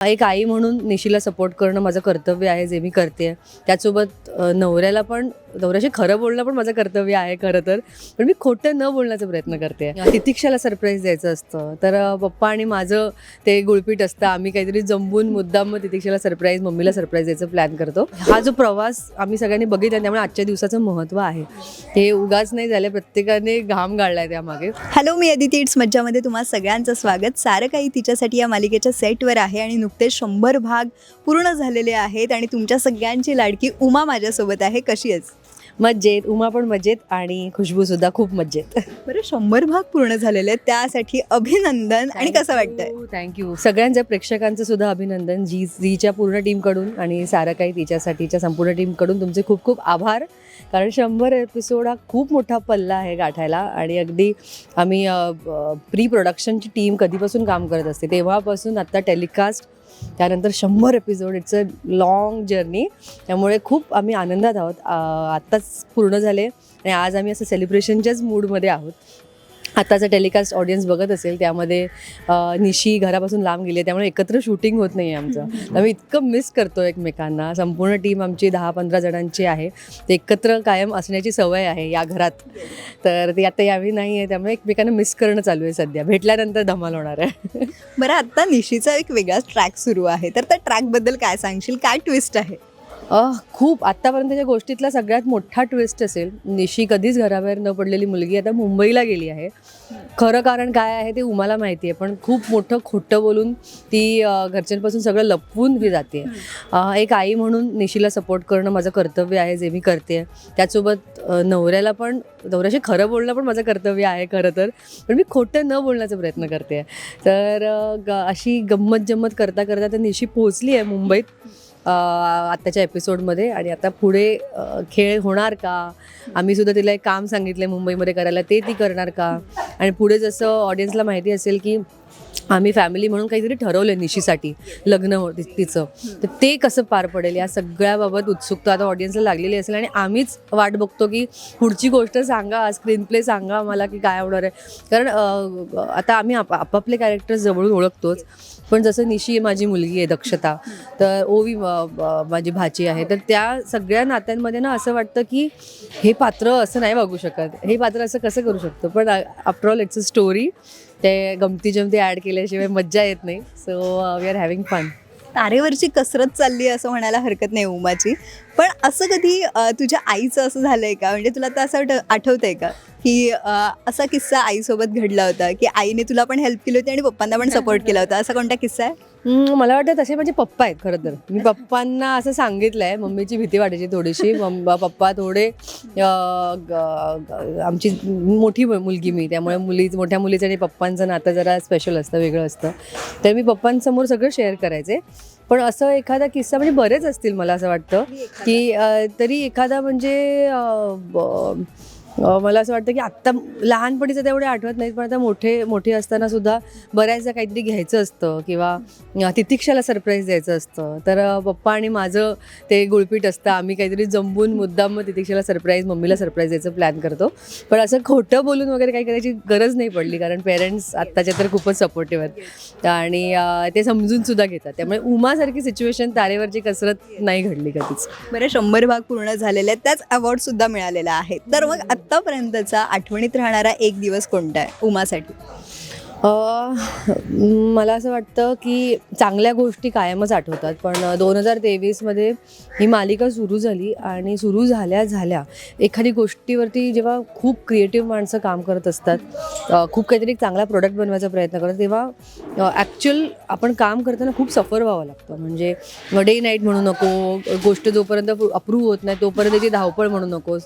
एक आई म्हणून निशीला सपोर्ट करणं माझं कर्तव्य आहे जे मी करते. त्याचसोबत अ, नवऱ्याला पण नवऱ्याशी खरं बोलणं पण माझं कर्तव्य आहे खरं तर. पण मी खोटं न बोलण्याचा प्रयत्न करते. तितिक्षाला सरप्राईज द्यायचं असतं. तर पप्पा आणि माझं ते गुळपीट असतं. आम्ही काहीतरी जमवून मुद्दाम मग तितिक्षाला सरप्राईज मम्मीला सरप्राईज द्यायचं प्लॅन करतो. हा जो प्रवास आम्ही सगळ्यांनी बघितला त्यामुळे आजच्या दिवसाचं महत्त्व आहे. हे उगाच नाही झालं प्रत्येकाने घाम गाळलाय त्यामागे. हॅलो मी अदिती. इट्स मज्जामध्ये तुम्हा सगळ्यांचं स्वागत. सारं काही तिच्यासाठी या मालिकेच्या सेटवर आहे आणि नुकतेच शंभर भाग पूर्ण झालेले आहेत आणि तुमच्या सगळ्यांची लाडकी उमा माझ्यासोबत आहे. कशी आहेस? मज्जेत. उमा पण मज्जेत आणि खुशबू सुद्धा खूप मज्जेत. बरं शंभर भाग पूर्ण झालेले आहेत. त्यासाठी अभिनंदन आणि कसं वाटतंय? थँक्यू सगळ्यांच्या प्रेक्षकांचं सुद्धा अभिनंदन. जी झीच्या पूर्ण टीमकडून आणि सारं काही तिच्यासाठीच्या संपूर्ण टीमकडून तुमचे खूप खूप आभार. कारण शंभर एपिसोड हा खूप मोठा पल्ला आहे गाठायला आणि अगदी आम्ही प्री प्रोडक्शनची टीम कधीपासून काम करत असते तेव्हापासून आत्ता टेलिकास्ट त्यानंतर शंभर episode it's a long journey त्यामुळे खूप आम्ही आनंदात आहोत. आत्ताच पूर्ण झाले आणि आज आम्ही असं सेलिब्रेशनच्याच मूडमध्ये आहोत. आत्ताचं टेलिकास्ट ऑडियन्स बघत असेल त्यामध्ये निशी घरापासून लांब गेली आहे, त्यामुळे एकत्र शूटिंग होत नाही आहे आमचं आम्ही इतकं मिस करतो एकमेकांना. संपूर्ण टीम आमची दहा पंधरा जणांची आहे. ते एकत्र कायम असण्याची सवय आहे या घरात. तर ती आता यावी नाही आहे त्यामुळे एकमेकांना मिस करणं चालू आहे सध्या. भेटल्यानंतर धमाल होणार आहे. बरं आत्ता निशीचा एक वेगळाच ट्रॅक सुरू आहे. तर त्या ट्रॅकबद्दल काय सांगशील? काय ट्विस्ट आहे? खूप आत्तापर्यंतच्या गोष्टीतला सगळ्यात मोठा ट्विस्ट असेल निशी कधीच घराबाहेर न पडलेली मुलगी आता मुंबईला गेली आहे. खरं कारण काय आहे ते उमाला माहिती आहे पण खूप मोठं खोटं बोलून ती घरच्यांपासून सगळं लपवून ही जाते. एक आई म्हणून निशीला सपोर्ट करणं माझं कर्तव्य आहे जे मी करते. त्याचसोबत नवऱ्याला पण नवऱ्याशी खरं बोलणं पण माझं कर्तव्य आहे खरं तर पण मी खोटं न बोलण्याचा प्रयत्न करते. तर ग- अशी गंमत जम्मत करता करता तर निशी पोहोचली आहे मुंबईत. आत्ताच्या एपिसोडमध्ये आणि आता पुढे खेळ होणार का? आम्ही सुद्धा तिला एक काम सांगितलं आहे मुंबईमध्ये करायला ते ती करणार का? आणि पुढे जसं ऑडियन्सला माहिती असेल की आम्ही फॅमिली म्हणून काहीतरी ठरवलं आहे निशीसाठी लग्न हो तिचं. तर ते कसं पार पडेल? या सगळ्याबाबत उत्सुकता आता ऑडियन्सला लागलेली असेल आणि आम्हीच वाट बघतो की पुढची गोष्ट सांगा स्क्रीन प्ले सांगा आम्हाला की काय होणार आहे. कारण आता आम्ही आप आपापले कॅरेक्टर जवळून ओळखतोच. पण जसं निशी माझी मुलगी आहे दक्षता. तर ओवी माझी भाची आहे. तर त्या सगळ्या नात्यांमध्ये ना असं वाटतं की हे पात्र असं नाही वागू शकत. हे पात्र असं कसं करू शकतो? पण after all it's a story ते गमती जमती ॲड केल्याशिवाय मज्जा येत नाही. So we are having fun तारेवरची कसरत चालली आहे असं म्हणायला हरकत नाही उमाची. पण असं कधी uh, तुझ्या आईचं असं झालंय का? म्हणजे तुला तर असं आठवत आहे का? की uh, असा किस्सा आईसोबत घडला होता की आईने तुला पण हेल्प केली होती आणि पप्पांना पण सपोर्ट केला होता. असा कोणता किस्सा आहे? मला वाटतं तसे माझे पप्पा आहेत खरं तर. मी पप्पांना असं सांगितलं आहे मम्मीची भीती वाटायची थोडीशी. मम- पप्पा थोडे आमची मोठी मुलगी मी त्यामुळे मुली मोठ्या मुलीचं आणि पप्पांचं नातं जरा स्पेशल असतं वेगळं असतं. तर मी पप्पांसमोर सगळं शेअर करायचे. पण असं एखादा किस्सा म्हणजे बरेच असतील मला असं वाटतं की तरी एखादा म्हणजे मला असं वाटतं की आत्ता लहानपणीचं तेवढे आठवत नाहीत पण आता मोठे मोठे असताना सुद्धा बऱ्याचदा काहीतरी घ्यायचं असतं किंवा तितिक्षाला सरप्राईज द्यायचं असतं. तर पप्पा आणि माझं ते गुळपीट असतं. आम्ही काहीतरी जमवून मुद्दाम मग तितिक्षाला सरप्राईज मम्मीला सरप्राईज द्यायचं प्लॅन करतो. पण असं खोटं बोलून वगैरे काही करायची गरज नाही पडली कारण पेरेंट्स आत्ताच्या तर खूपच सपोर्टिव्ह आहेत. आणि ते समजून सुद्धा घेतात. त्यामुळे उमासारखी सिच्युएशन तारेवरची कसरत नाही घडली कधीच. बरं शंभर भाग पूर्ण झालेले आहेत. त्याच अवॉर्ड सुद्धा मिळालेला आहे तर मग आत्तापर्यंतचा आठवणीत राहणारा एक दिवस कोणता आहे उमासाठी? मला असं वाटतं की चांगल्या गोष्टी कायमच आठवतात पण दोन हजार तेवीसमध्ये ही मालिका सुरू झाली आणि सुरू झाल्या झाल्या एखादी गोष्टीवरती जेव्हा खूप क्रिएटिव्ह माणसं काम करत असतात खूप काहीतरी एक चांगला प्रोडक्ट बनवायचा प्रयत्न करतात तेव्हा ॲक्च्युअल आपण काम करताना खूप सफर व्हावं लागतं. म्हणजे डे नाईट म्हणू नको गोष्ट जोपर्यंत अप्रूव्ह होत नाही तोपर्यंत त्याची धावपळ म्हणू नकोस.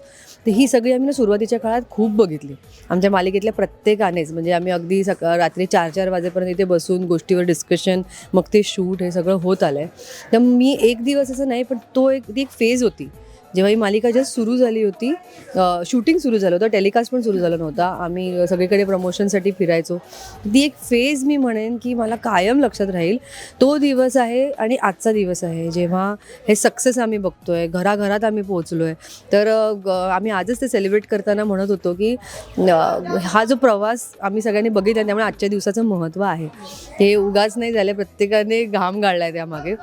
तर ही सगळी आम्ही ना सुरुवातीच्या काळात खूप बघितली. आमच्या मालिकेतल्या प्रत्येकानेच. म्हणजे आम्ही अगदी सकाळ रात्री चार चार वाजेपर्यंत इथे बसून गोष्टीवर डिस्कशन मग ते शूट हे सगळं होत आलं आहे तर मी एक दिवस असं नाही पण तो एक ती एक फेज होती. जेव्हा ही मालिका जस्ट सुरू झाली होती शूटिंग सुरू झालं होतं टेलिकास्ट पण सुरू झालं नव्हता. आम्ही सगळीकडे प्रमोशनसाठी फिरायचो. ती एक फेज मी म्हणेन की मला कायम लक्षात राहील. तो दिवस आहे आणि आजचा दिवस आहे. जेव्हा हे सक्सेस आम्ही बघतोय घराघरात आम्ही पोहोचलो आहे तर आम्ही आजच ते सेलिब्रेट करताना म्हणत होतो की हा जो प्रवास आम्ही सगळ्यांनी बघितला त्यामुळे आजच्या दिवसाचं महत्त्व आहे. हे उगाच नाही झालं प्रत्येकाने घाम गाळला आहे त्यामागे.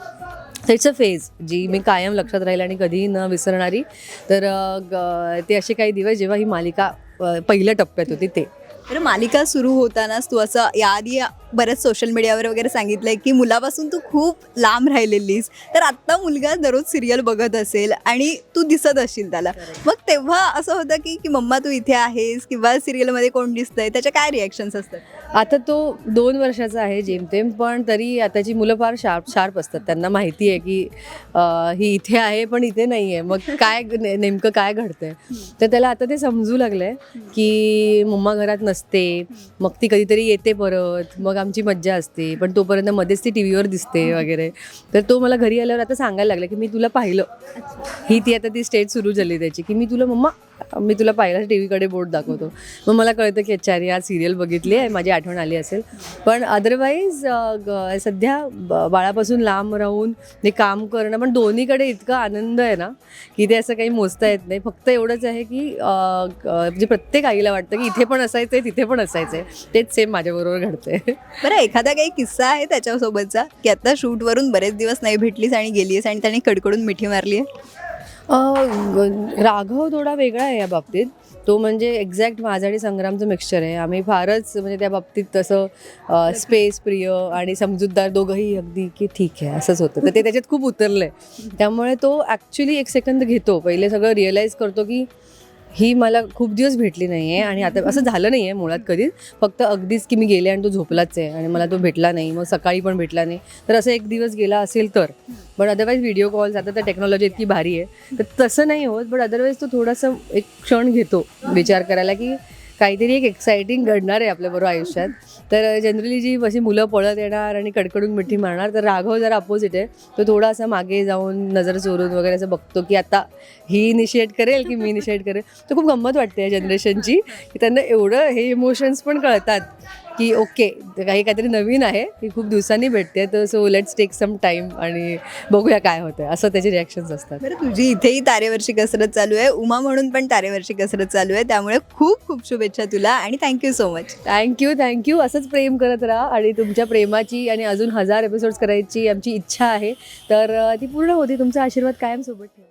इट्स अ फेज जी मी कायम लक्षात राहील आणि कधीही न विसरणारी. तर ग- ते असे काही दिवस जेव्हा ही मालिका अ, पहिल्या टप्प्यात होती ते. तर मालिका सुरू होतानाच तू असं याआधी बऱ्याच सोशल मीडियावर वगैरे सांगितलंय की मुलापासून तू खूप लांब राहिलेलीस. तर आत्ता मुलगा दररोज सिरियल बघत असेल आणि तू दिसत असशील त्याला. मग तेव्हा असं होतं की की मम्मा तू इथे आहेस किंवा सिरियलमध्ये कोण दिसतंय? त्याच्या काय रिॲक्शन्स असतात? आता तो दोन वर्षाचा आहे जेमतेम पण तरी आताची मुलं फार शार्प शार्प असतात. त्यांना माहिती आहे की ही इथे आहे पण इथे नाही आहे मग काय नेमकं काय घडतंय? तर त्याला आता ते समजू लागलंय की मम्मा घरात नसते. मग ती कधीतरी येते परत. मग आमची मज्जा असते पण तोपर्यंत मध्येच ती टी व्हीवर दिसते वगैरे. तर तो मला घरी आल्यावर आता सांगायला लागला की मी तुला पाहिलं. ही ती आता ती स्टेज सुरू झाली त्याची की मी तुला मम्मा मी तुला पाहिलं टी व्हीकडे बोट दाखवतो. मग मला कळतं की अच्छा अरे आज सिरियल बघितली आहे माझी आठवण आली असेल. पण अदरवाईज सध्या बाळापासून लांब राहून ते काम करणं पण दोन्हीकडे इतका आनंद आहे ना की ते असं काही मोजता येत नाही. फक्त एवढंच आहे की म्हणजे प्रत्येक आईला वाटतं की इथे पण असायचं आहे तिथे पण असायचं आहे तेच सेम माझ्याबरोबर घडतंय. बरं एखादा काही किस्सा आहे त्याच्यासोबतचा? की आता शूटवरून बरेच दिवस नाही भेटलीस आणि गेलीस आणि त्याने कडकडून मिठी मारली आहे राघव थोडा वेगळा आहे या बाबतीत. तो म्हणजे एक्झॅक्ट माझा आणि संग्रामचं मिक्सचर आहे. आम्ही फारच म्हणजे त्या बाबतीत तसं स्पेस प्रिय आणि समजूतदार दोघंही अगदी की ठीक आहे असंच होतं. तर ते त्याच्यात खूप उतरलं आहे त्यामुळे तो ॲक्च्युली एक सेकंद घेतो. पहिले सगळं रिअलाईज करतो की ही मला खूप दिवस भेटली नाही आहे आणि आता असं झालं नाही आहे मुळात कधीच. फक्त अगदीच की मी गेले आणि तो झोपलाच आहे आणि मला तो भेटला नाही मग सकाळी पण भेटला नाही. तर असं एक दिवस गेला असेल तर. पण अदरवाईज व्हिडिओ कॉल्स आता तर टेक्नॉलॉजी इतकी भारी आहे. तर तसं नाही होत बट अदरवाईज तो थोडासा एक क्षण घेतो विचार करायला की काहीतरी एक एक्सायटिंग घडणार आहे आपल्याबरोबर आयुष्यात. तर जनरली जी अशी मुलं पळत येणार आणि कडकडून मिठी मारणार तर राघव जरा अपोजिट आहे. तो थोडासा मागे जाऊन नजर चोरून वगैरे असं बघतो की आता ही इनिशिएट करेल की मी इनिशिएट करेल. तर खूप गंमत वाटते या जनरेशनची की त्यांना एवढं हे इमोशन्स पण कळतात. की ओके काही काहीतरी नवीन आहे की खूप दिवसांनी भेटते तर so let's take some time आणि बघूया काय होतं असं त्याचे रिॲक्शन्स असतात. बरं तुझी इथेही तारेवरची कसरत चालू आहे. उमा म्हणून पण तारेवरची कसरत चालू आहे. त्यामुळे खूप खूप शुभेच्छा तुला आणि thank you so much thank you thank you असंच प्रेम करत राहा आणि तुमच्या प्रेमाची आणि अजून हजार एपिसोड्स करायची आमची इच्छा आहे. तर ती पूर्ण होती तुमचा आशीर्वाद कायम सोबत ठेवा.